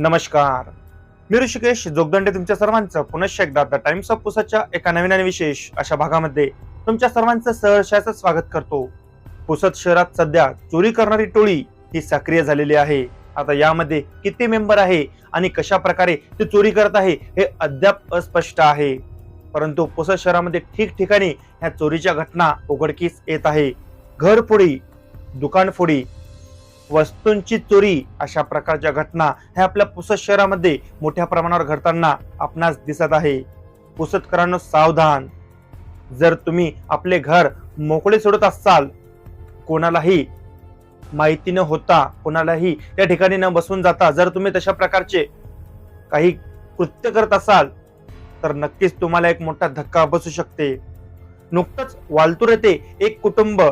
नमस्कार. मी ऋषिकेश जोगदंडे तुमच्या सर्वांचं पुनश्च एकदा द टाइम्स ऑफ पुसदच्या एका नवीन आणि विशेष अशा भागामध्ये तुमच्या सर्वांचं सहर्षाचं स्वागत करतो. पुसद शहरात सध्या चोरी करणारी टोळी ही सक्रिय झालेली आहे. आता यामध्ये किती मेंबर आहे आणि कशा प्रकारे ते चोरी करत आहे हे अद्याप अस्पष्ट आहे. परंतु पुसद शहरामध्ये ठिकठिकाणी ह्या चोरीच्या घटना उघडकीस येत आहे. घरफोडी दुकानफोडी वस्तूंची चोरी अशा प्रकारच्या घटना ह्या आपल्या पुसद शहरामध्ये मोठ्या प्रमाणावर घडताना आपणास दिसत आहे. पुसदकरांनो सावधान. जर तुम्ही आपले घर मोकळे सोडत असाल कोणालाही माहिती न होता कोणालाही त्या ठिकाणी न बसून जाता जर तुम्ही तशा प्रकारचे काही कृत्य करत असाल तर नक्कीच तुम्हाला एक मोठा धक्का बसू शकते. नुकतंच वालतूर येथे एक कुटुंब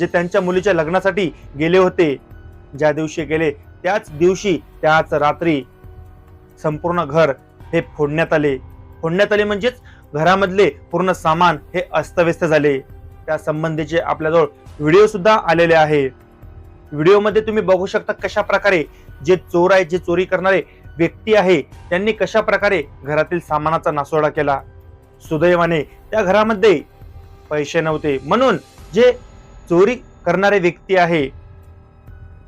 जे त्यांच्या मुलीच्या लग्नासाठी गेले होते ज्या दिवशी गेले त्याच दिवशी त्याच रात्री संपूर्ण घर हे फोडण्यात आले. फोडण्यात आले म्हणजेच घरामधले पूर्ण सामान हे अस्तव्यस्त झाले. त्या संबंधीचे आपल्याजवळ व्हिडिओ सुद्धा आलेले आहे. व्हिडिओमध्ये तुम्ही बघू शकता कशा प्रकारे जे चोर आहे जे चोरी करणारे व्यक्ती आहे त्यांनी कशा प्रकारे घरातील सामानाचा नासोडा केला. सुदैवाने त्या घरामध्ये पैसे नव्हते. म्हणून जे चोरी करणारे व्यक्ती आहे.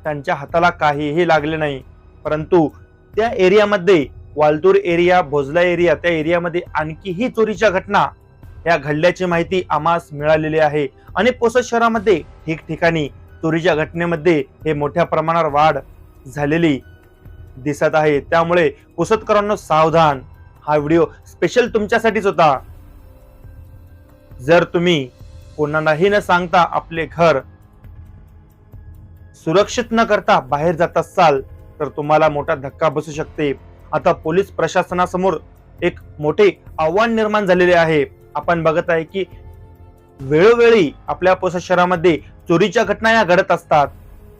त्यांच्या हाताला काहीही लागले नाही. परंतु त्या एरियामध्ये वालतूर एरिया भोजला एरिया त्या एरियामध्ये आणखीही चोरीच्या घटना या घडल्याची माहिती आम्हास मिळालेली आहे. आणि पोसद शहरामध्ये ठिकठिकाणी चोरीच्या घटनेमध्ये हे मोठ्या प्रमाणावर वाढ झालेली दिसत आहे. त्यामुळे पुसदकरांनो सावधान. हा व्हिडिओ स्पेशल तुमच्यासाठीच होता. जर तुम्ही कोणालाही न सांगता आपले घर सुरक्षित न करता बाहेर जात असाल तर तुम्हाला मोठा धक्का बसू शकते. आता पोलीस प्रशासनासमोर एक मोठे आव्हान निर्माण झालेले आहे. आपण बघत आहे की वेळोवेळी आपल्या पोसा शहरामध्ये चोरीच्या घटना या घडत असतात.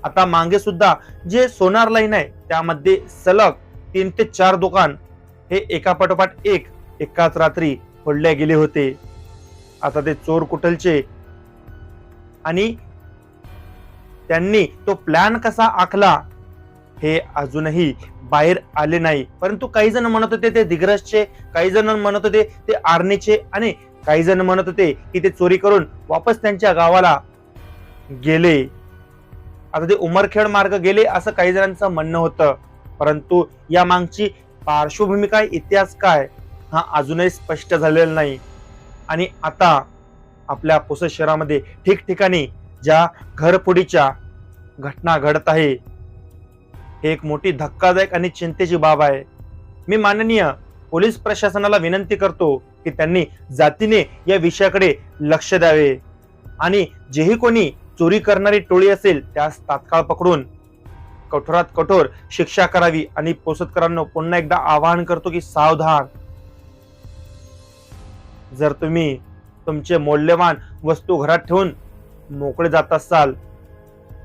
आता मागे सुद्धा जे सोनार लाईन आहे त्यामध्ये सलग तीन ते चार दुकान हे एका पाठोपाठ एक एकाच रात्री फोडले गेले होते. आता ते चोर कुठलचे? आणि त्यांनी तो प्लॅन कसा आखला हे अजूनही बाहेर आले नाही. परंतु काही जण म्हणत होते ते दिग्रसचे काही जण म्हणत होते ते आर्नीचे आणि काही जण म्हणत होते की ते चोरी करून वापस त्यांच्या गावाला गेले. आता ते उमरखेड मार्ग गेले असं काही जणांचं म्हणणं होतं. परंतु या मागची पार्श्वभूमी काय इतिहास काय हा अजूनही स्पष्ट झालेला नाही. आणि आता आपल्या पुसद शहरामध्ये ठिकठिकाणी ज्या घरफोडीच्या घटना घडत आहे हे एक मोठी धक्कादायक आणि चिंतेची बाब आहे. मी माननीय पोलीस प्रशासनाला विनंती करतो की त्यांनी जातीने या विषयाकडे लक्ष द्यावे आणि जेही कोणी चोरी करणारी टोळी असेल त्यास तात्काळ पकडून कठोरात कठोर शिक्षा करावी आणि पोसतकरांना पुन्हा एकदा आवाहन करतो की सावधान. जर तुम्ही तुमचे मौल्यवान वस्तू घरात ठेवून मोकळे जात असाल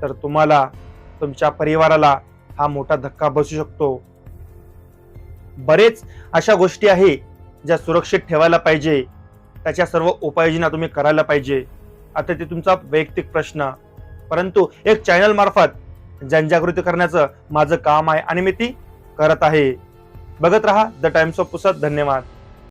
तर तुम्हाला तुमच्या परिवाराला हा मोठा धक्का बसू शकतो. बरेच अशा गोष्टी आहे ज्या सुरक्षित ठेवायला पाहिजे. त्याच्या सर्व उपाययोजना तुम्ही करायला पाहिजे. आता ते तुमचा वैयक्तिक प्रश्न. परंतु एक चॅनल मार्फत जनजागृती करण्याचं माझं काम आहे आणि मी ती करत आहे. बघत रहा द टाइम्स ऑफ पुसत. धन्यवाद.